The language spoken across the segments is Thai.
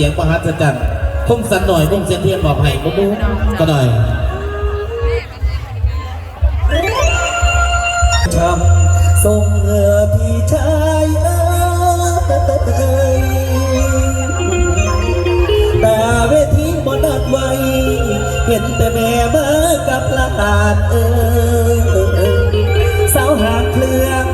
สียงประหันทร์พุ่งสันหน่อยพุ่งเซียงเทียนบอกให้ก็ดูก็หน่อยทำทรงเออพี่ชายเอ้ยแต่เวทีบอดัดไว้ เห็นแต่แม่เบอกับลาดเอ้ยสาวหาเครื่อง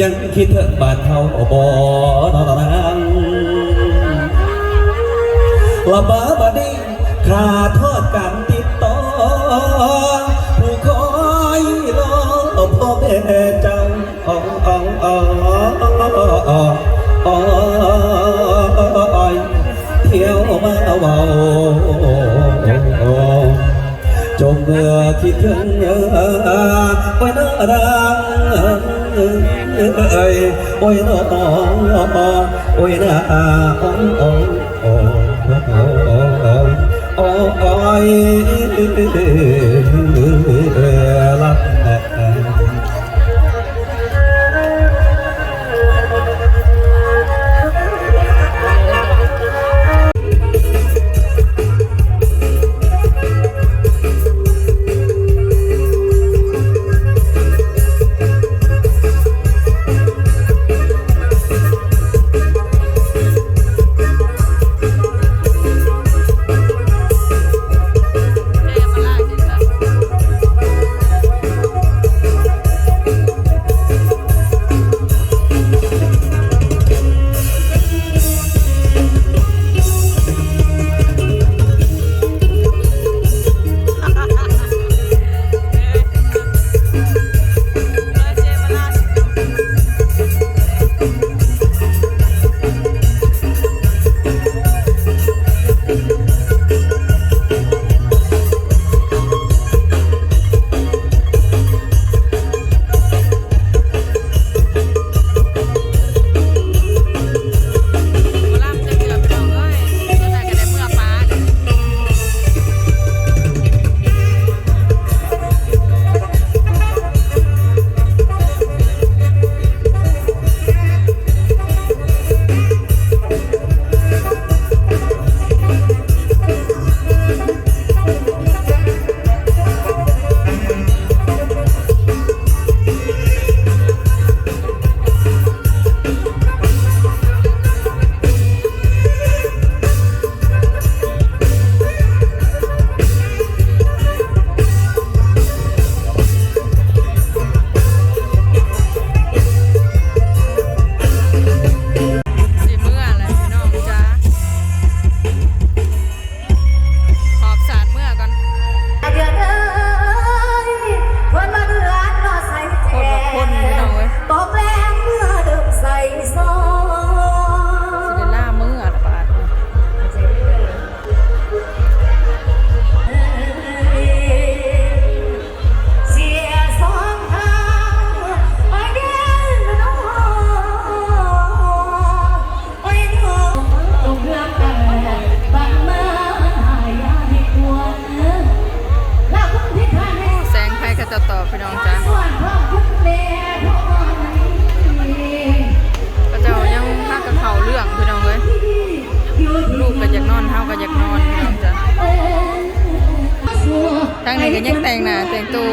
ยังคิดถึงบาดเขาบอนางละบาบดีขาทอดกันติดต่อผู้คอยรอพ่อแม่เจ้าอ๋ออ๋ออ๋ออ๋ออ๋อเที่ยวมาเบาจงเมื่อคิดถึงไว้น่ารัก เอ้ยโอ้ยนอตองน้องโอ้ยนาอ้องอ้องอ้ออ้ออ้ออ้ออ้อ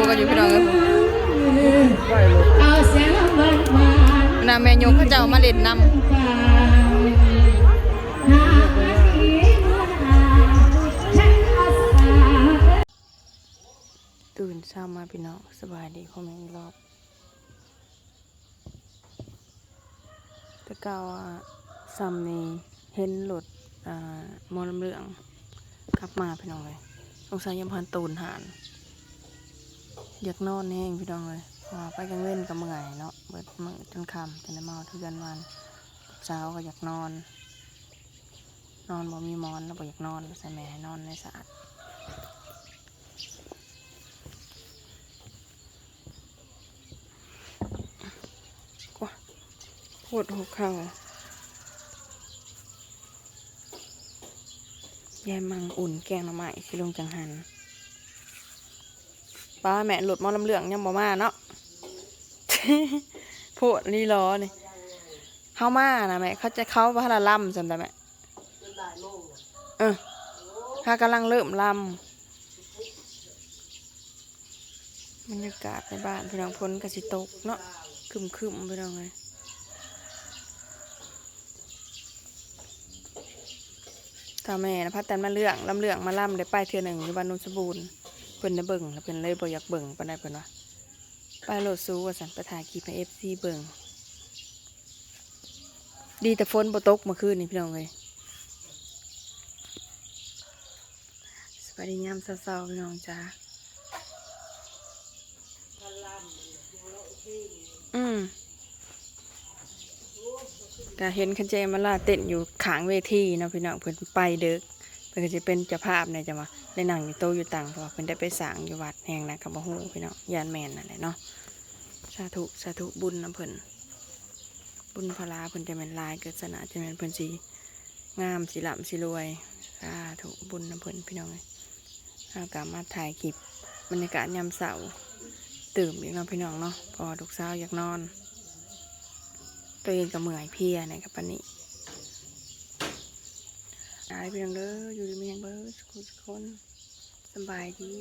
กันอยู่พี่น้องเอ้ยน่าแม่ยงเขาเจ้ามาเล่นนำตื่นเช้ามาพี่น้องสบายดีพ่อแม่อีกรอบแต่เก่าอะซ้ำนี่เห็นรถอ่ามอลำเรืองกลับมาพี่น้องเลยสงสัยยามพันตูนหาน อยากนอนแห้งพี่น้องเลยไปกลางเว้นก็เมื่อยเนาะเบิดมื้อจนค่ำจนได้เมาทุกกันวันเช้าก็อยากนอน นอนบ่มีมอนแล้วบ่อยากนอนใส่แม่ให้นอนในสะอาดกว่าปวดหัวเข่าแยายมังอุ่นแกงหน่อไม้สิลงจังหัน ป้าแม่หลุดมอลำเหลืองยังบ่มาเนาะโพดนี่ล้อนี่เฮามานะแม่เขาจะเข้าพระลำจำได้ไหมเออถ้ากำลังเริ่มลำบรรยากาศในบ้านพี่น้องพ้นกสิตกเนาะคึมคึมๆพี่น้องเลยถ้าแม่นะพัดแต่มาเลืองลำเลืองมาล่ำได้ไปเทื่อหนึ่งอยู่บ้านนุนสมบูรณ์ เพิ่นได้เบิ่งแล้วเพิ่นเลยบ่อยากเบิ่งปานใดเพิ่นว่าไปโหลดซูว่าซั่นไปถ่ายคลิปให้ FC เบิ่งดีแต่ฝนบ่ตกเมื่อคืนนี่พี่น้องเอ้ยสวัสดียามเช้าๆพี่น้องจ้าอืมก็เห็นคันเจมาลาเต้นอยู่ขางเวทีนะพี่น้องเพิ่นไปเด้อเพิ่นก็จะเป็นเจ้าภาพในจังหวะ ในหนังอยู่โตอยู่ต่างเพราะว่าเพิ่นได้ไปสร้างอยู่วัดแห่งนะกับบ่ฮู้พี่น้องยานแม่นนั่นแหละเนาะสาธุสาธุบุญนํเพิ่นบุญพลาเพิ่นจะแม่นลายเกิดสนะจะแม่นเพิ่นสิงามสิร่ำสิรวยสาธุบุญนํเพิ่นพี่น้องเอ้ยเฮาก็มาถ่ายคลิปบรรยากาศยามเช้าตื่มอีกเนาะพี่น้องเนาะพอลูกสาวอยากนอนตัวเองก็เมื่อยเพียในกับปาน นี้อายเพียงเด้ออยู่ดีมีหยังเบิดทุกคนสบายดี